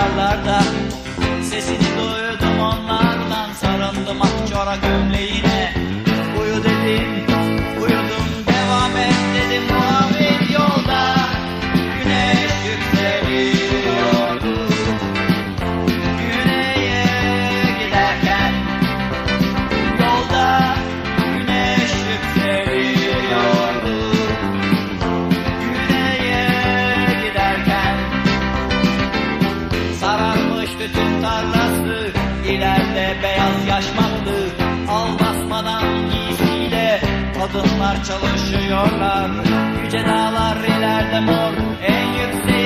balada, se de dois. Bütün tarlası ileride beyaz yaşmaklı Al basmadan giysiyle Kadınlar çalışıyorlar. Yüce dağlar ileride mor En yükseği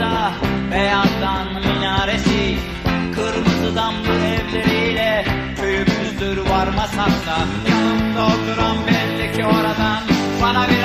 Ankara'da beyazdan minaresi Kırmızıdan bu evleriyle köyümüzdür varmasak da Yanımda oturan belli ki oradan bana bir